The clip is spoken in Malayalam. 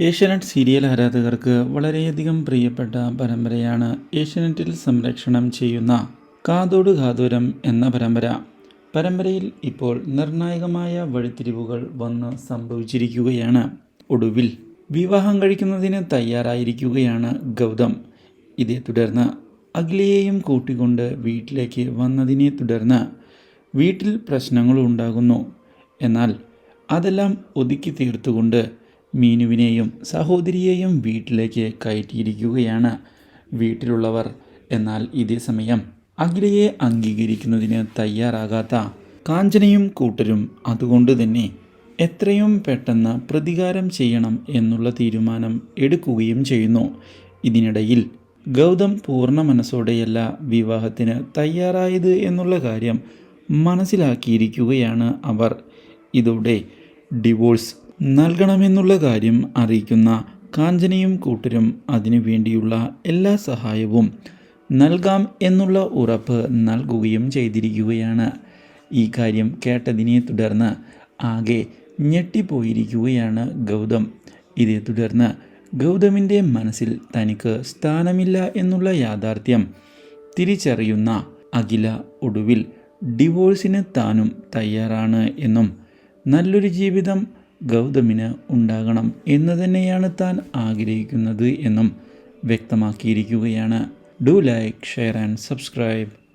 ഏഷ്യാനെറ്റ് സീരിയൽ ആരാധകർക്ക് വളരെയധികം പ്രിയപ്പെട്ട പരമ്പരയാണ് ഏഷ്യാനെറ്റിൽ സംരക്ഷണം ചെയ്യുന്ന കാതോട് കാതോരം എന്ന പരമ്പര. പരമ്പരയിൽ ഇപ്പോൾ നിർണായകമായ വഴിത്തിരിവുകൾ വന്ന് സംഭവിച്ചിരിക്കുകയാണ്. ഒടുവിൽ വിവാഹം കഴിക്കുന്നതിന് തയ്യാറായിരിക്കുകയാണ് ഗൗതം. ഇതേ തുടർന്ന് അഖിലയെയും കൂട്ടിക്കൊണ്ട് വീട്ടിലേക്ക് വന്നതിനെ തുടർന്ന് വീട്ടിൽ പ്രശ്നങ്ങളുണ്ടാകുന്നു. എന്നാൽ അതെല്ലാം ഒതുക്കി തീർത്തുകൊണ്ട് മീനുവിനെയും സഹോദരിയെയും വീട്ടിലേക്ക് കയറ്റിയിരിക്കുകയാണ് വീട്ടിലുള്ളവർ. എന്നാൽ ഇതേ സമയം അഖിലയെ അംഗീകരിക്കുന്നതിന് തയ്യാറാകാത്ത കാഞ്ചനയും കൂട്ടരും അതുകൊണ്ട് തന്നെ എത്രയും പെട്ടെന്ന് പ്രതികാരം ചെയ്യണം എന്നുള്ള തീരുമാനം എടുക്കുകയും ചെയ്യുന്നു. ഇതിനിടയിൽ ഗൗതം പൂർണ മനസ്സോടെയല്ല വിവാഹത്തിന് തയ്യാറായത് എന്നുള്ള കാര്യം മനസ്സിലാക്കിയിരിക്കുകയാണ് അവർ. ഇതോടെ ഡിവോഴ്സ് നൽകണമെന്നുള്ള കാര്യം അറിയിക്കുന്ന കാഞ്ചനയും കൂട്ടരും അതിനു വേണ്ടിയുള്ള എല്ലാ സഹായവും നൽകാം എന്നുള്ള ഉറപ്പ് നൽകുകയും ചെയ്തിരിക്കുകയാണ്. ഈ കാര്യം കേട്ടതിനെ തുടർന്ന് ആകെ ഞെട്ടിപ്പോയിരിക്കുകയാണ് ഗൗതം. ഇതേ തുടർന്ന് ഗൗതമിന്റെ മനസ്സിൽ തനിക്ക് സ്ഥാനമില്ല എന്നുള്ള യാഥാർത്ഥ്യം തിരിച്ചറിയുന്ന അഖില ഒടുവിൽ ഡിവോഴ്സിന് താനും തയ്യാറാണ് എന്നും നല്ലൊരു ജീവിതം ഗൗതമിന് ഉണ്ടാകണം എന്ന് തന്നെയാണ് താൻ ആഗ്രഹിക്കുന്നത് എന്നും വ്യക്തമാക്കിയിരിക്കുകയാണ്. Do like share and subscribe